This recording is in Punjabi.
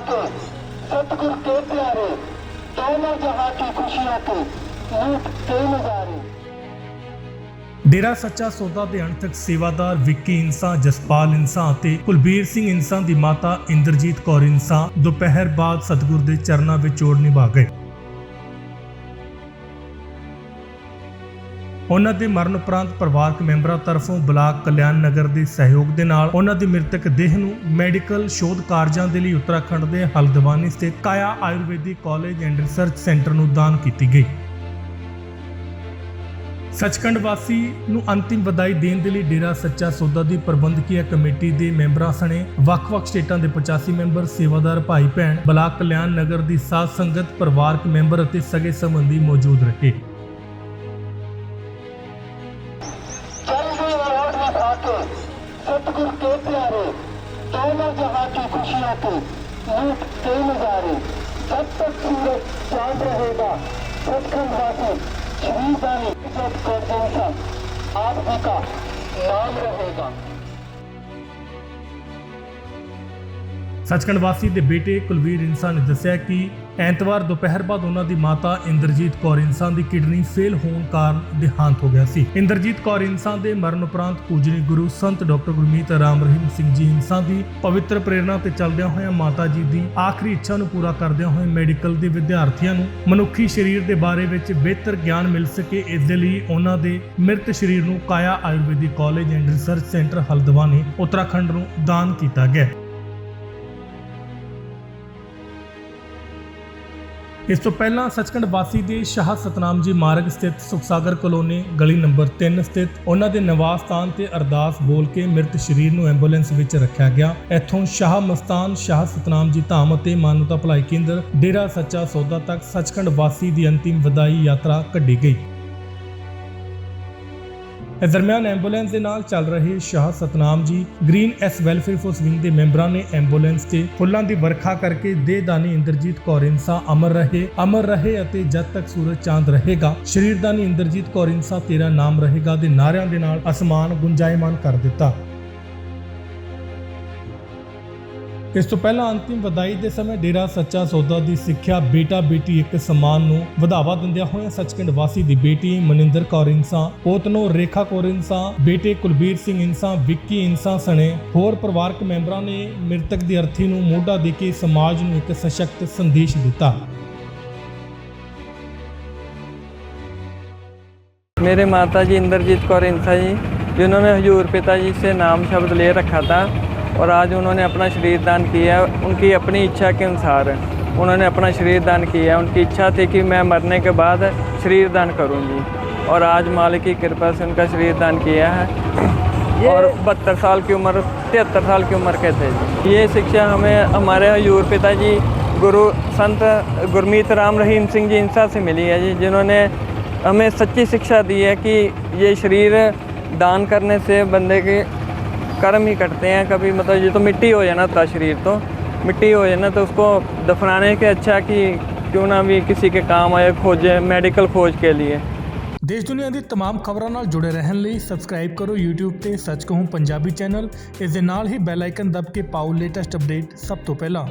पाक सतगुर के प्यारे दोनों जहां की खुशियों को लूटते नजारे ਡੇਰਾ ਸੱਚਾ ਸੌਦਾ ਦੇ ਅਣਥਕ ਸੇਵਾਦਾਰ ਵਿੱਕੀ ਇਨਸਾ, ਜਸਪਾਲ ਇਨਸਾ ਅਤੇ ਕੁਲਬੀਰ ਸਿੰਘ ਇਨਸਾ ਦੀ ਮਾਤਾ ਇੰਦਰਜੀਤ ਕੌਰ ਇਨਸਾ ਦੁਪਹਿਰ ਬਾਅਦ ਸਤਗੁਰ ਦੇ ਚਰਨਾਂ ਵਿੱਚ ਜੋੜ ਨਿਭਾ ਗਏ। ਉਹਨਾਂ ਦੇ ਮਰਨ ਉਪਰੰਤ ਪਰਿਵਾਰਕ ਮੈਂਬਰਾਂ ਤਰਫੋਂ ਬਲਾਕ ਕਲਿਆਣ ਨਗਰ ਦੇ ਸਹਿਯੋਗ ਦੇ ਨਾਲ ਉਹਨਾਂ ਦੀ ਮ੍ਰਿਤਕ ਦੇਹ ਨੂੰ ਮੈਡੀਕਲ ਸ਼ੋਧ ਕਾਰਜਾਂ ਦੇ ਲਈ ਉੱਤਰਾਖੰਡ ਦੇ ਹਲਦਵਾਨੀ ਸਥਿਤ Kaya Ayurvedic college and research centre ਨੂੰ ਦਾਨ ਕੀਤੀ ਗਈ। ਸੱਚਖੰਡ ਵਾਸੀ ਨੂੰ ਅੰਤਿਮ ਵਧਾਈ ਦੇਣ ਦੇ ਲਈ ਡੇਰਾ ਸੱਚਾ ਸੌਦਾ ਦੀ ਪ੍ਰਬੰਧਕੀय ਕਮੇਟੀ ਦੇ ਮੈਂਬਰਾਂ ਸਣੇ ਵੱਖ-ਵੱਖ ਸਟੇਟਾਂ ਦੇ 85 ਮੈਂਬਰ, ਸੇਵਾਦਾਰ ਭਾਈ ਭੈਣ ਬਲਾਕ ਕਲਿਆਣ ਨਗਰ ਦੀ ਸਾਧ ਸੰਗਤ, ਪਰਿਵਾਰਕ ਮੈਂਬਰ ਅਤੇ ਸਗੇ ਸੰਬੰਧੀ ਮੌਜੂਦ ਰਹੇ। दोनों जहां की खुशियों के लूट के नजारे जब तक सूरज चांद रहेगा सचखंड वासी श्री दानी इज्जत कर जैसा आप जी का नाम रहेगा ਸੱਚਖੰਡ ਵਾਸੀ ਦੇ ਬੇਟੇ ਕੁਲਵੀਰ ਇਨਸਾਨ ਨੇ ਦੱਸਿਆ ਕਿ ਐਤਵਾਰ ਦੁਪਹਿਰ ਬਾਅਦ ਉਹਨਾਂ ਦੀ ਮਾਤਾ ਇੰਦਰਜੀਤ ਕੌਰ ਇਨਸਾਨ ਦੀ ਕਿਡਨੀ ਫੇਲ ਹੋਣ ਕਾਰਨ ਦੇਹਾਂਤ ਹੋ ਗਿਆ ਸੀ। ਇੰਦਰਜੀਤ ਕੌਰ ਇਨਸਾਨ ਦੇ ਮਰਨ ਉਪਰੰਤ ਪੂਜਨੀ ਗੁਰੂ ਸੰਤ ਡਾਕਟਰ ਗੁਰਮੀਤ ਰਾਮ ਰਹੀਮ ਸਿੰਘ ਜੀ ਇਨਸਾਨ ਦੀ ਪਵਿੱਤਰ ਪ੍ਰੇਰਣਾ ਤੇ ਚੱਲਦਿਆਂ ਹੋਇਆਂ ਮਾਤਾ ਜੀ ਦੀ ਆਖਰੀ ਇੱਛਾ ਨੂੰ ਪੂਰਾ ਕਰਦਿਆਂ ਹੋਏ ਮੈਡੀਕਲ ਦੇ ਵਿਦਿਆਰਥੀਆਂ ਨੂੰ ਮਨੁੱਖੀ ਸਰੀਰ ਦੇ ਬਾਰੇ ਵਿੱਚ ਬਿਹਤਰ ਗਿਆਨ ਮਿਲ ਸਕੇ, ਇਸ ਦੇ ਲਈ ਉਹਨਾਂ ਦੇ ਮ੍ਰਿਤ ਸਰੀਰ ਨੂੰ Kaya Ayurvedic college and research centre Haldwani, Uttarakhand ਨੂੰ ਦਾਨ ਕੀਤਾ ਗਿਆ। ਇਸ ਤੋਂ ਪਹਿਲਾਂ ਸੱਚਖੰਡ ਵਾਸੀ ਦੇ ਸ਼ਾਹ ਸਤਨਾਮ ਜੀ ਮਾਰਗ ਸਥਿਤ ਸੁਖਸਾਗਰ ਕਲੋਨੀ ਗਲੀ ਨੰਬਰ 3 ਸਥਿਤ ਉਹਨਾਂ ਦੇ ਨਿਵਾਸ ਸਥਾਨ ਤੇ ਅਰਦਾਸ ਬੋਲ ਕੇ ਮ੍ਰਿਤ ਸਰੀਰ ਨੂੰ ਐਂਬੂਲੈਂਸ ਵਿੱਚ ਰੱਖਿਆ ਗਿਆ। ਇੱਥੋਂ ਸ਼ਾਹ ਮਸਤਾਨ, ਸ਼ਾਹ ਸਤਨਾਮ ਜੀ ਧਾਮ ਅਤੇ ਮਾਨਵਤਾ ਭਲਾਈ ਕੇਂਦਰ, ਡੇਰਾ ਸੱਚਾ ਸੌਦਾ ਤੱਕ ਸੱਚਖੰਡ ਵਾਸੀ ਦੀ ਅੰਤਿਮ ਵਿਦਾਈ ਯਾਤਰਾ ਕੱਢੀ ਗਈ। ਇਸ ਦਰਮਿਆਨ ਐਂਬੂਲੈਂਸ ਦੇ ਨਾਲ ਚੱਲ ਰਹੇ Shah Satnam ji, green S welfare force wing ਦੇ ਮੈਂਬਰਾਂ ਨੇ ਐਂਬੂਲੈਂਸ ਤੇ ਫੁੱਲਾਂ ਦੀ ਵਰਖਾ ਕਰਕੇ ਦੇਹਦਾਨੀ ਇੰਦਰਜੀਤ ਕੌਰ ਇੰਸਾ ਅਮਰ ਰਹੇ ਅਮਰ ਰਹੇ ਅਤੇ ਜਦ ਤੱਕ ਸੂਰਜ ਚਾਂਦ ਰਹੇਗਾ, ਸ਼ਰੀਰਦਾਨੀ ਇੰਦਰਜੀਤ ਕੌਰ ਇੰਸਾ ਤੇਰਾ ਨਾਮ ਰਹੇਗਾ ਦੇ ਨਾਰਿਆਂ ਦੇ ਨਾਲ ਅਸਮਾਨ ਗੁੰਜਾਇਮਾਨ ਕਰ ਦਿੱਤਾ। ਇਸ ਤੋਂ ਪਹਿਲਾਂ ਅੰਤਿਮ ਵਧਾਈ ਦੇ ਸਮੇਂ ਡੇਰਾ ਸੱਚਾ ਸੌਦਾ ਦੀ ਸਿੱਖਿਆ ਬੇਟਾ ਬੇਟੀ ਇੱਕ ਸਮਾਨ ਨੂੰ ਵਧਾਵਾ ਦਿੰਦਿਆਂ ਹੋਇਆਂ ਸੱਚਖੰਡ ਵਾਸੀ ਦੀ ਬੇਟੀ ਮਨਿੰਦਰ ਕੌਰ ਇੰਸਾ ਪੋਤਨੋ ਰੇਖਾ ਕੌਰ ਇੰਸਾ ਬੇਟੇ ਕੁਲਬੀਰ ਸਿੰਘ ਇੰਸਾ ਵਿੱਕੀ ਇੰਸਾ ਸਣੇ ਹੋਰ ਪਰਿਵਾਰਕ ਮੈਂਬਰਾਂ ਨੇ ਮ੍ਰਿਤਕ ਦੀ ਅਰਥੀ ਨੂੰ ਮੋਢਾ ਦੇ ਕੇ ਸਮਾਜ ਨੂੰ ਇੱਕ ਸਸ਼ਕਤ ਸੰਦੇਸ਼ ਦਿੱਤਾ मेरे माता जी इंद्रजीत कौर इंसा जी जिन्होंने हजूर पिताजी से नाम शब्द ले रखा था और आज उन्होंने अपना शरीर दान किया उनकी अपनी इच्छा के अनुसार उन्होंने अपना शरीर दान किया उनकी इच्छा थी कि मैं मरने के बाद शरीर दान करूँगी। और आज मालिक की कृपा से उनका शरीर दान किया है। और बहत्तर साल की उम्र तिहत्तर साल की उम्र के थे ये शिक्षा हमें हमारे हजूर पिताजी गुरु संत गुरमीत राम रहीम सिंह जी इंसा से मिली है जी जिन्होंने हमें सच्ची शिक्षा दी है कि ये शरीर दान करने से बंदे के कर्म ही कटते हैं कभी मतलब ये तो मिट्टी हो जाना था शरीर तो मिट्टी हो जाना तो उसको दफनाने के अच्छा कि क्यों ना भी किसी के काम आए खोजे मेडिकल खोज के लिए ਦੇਸ਼ ਦੁਨੀਆ ਦੀ तमाम ਖਬਰਾਂ ਨਾਲ ਜੁੜੇ ਰਹਿਣ ਲਈ ਸਬਸਕ੍ਰਾਈਬ ਕਰੋ YouTube ਤੇ ਸੱਚ ਕਹੂੰ ਪੰਜਾਬੀ ਚੈਨਲ ਇਸ ਦੇ ਨਾਲ ਹੀ ਬੈਲ ਆਈਕਨ ਦਬ ਕੇ ਪਾਓ ਲੇਟੈਸਟ ਅਪਡੇਟ ਸਭ ਤੋਂ ਪਹਿਲਾਂ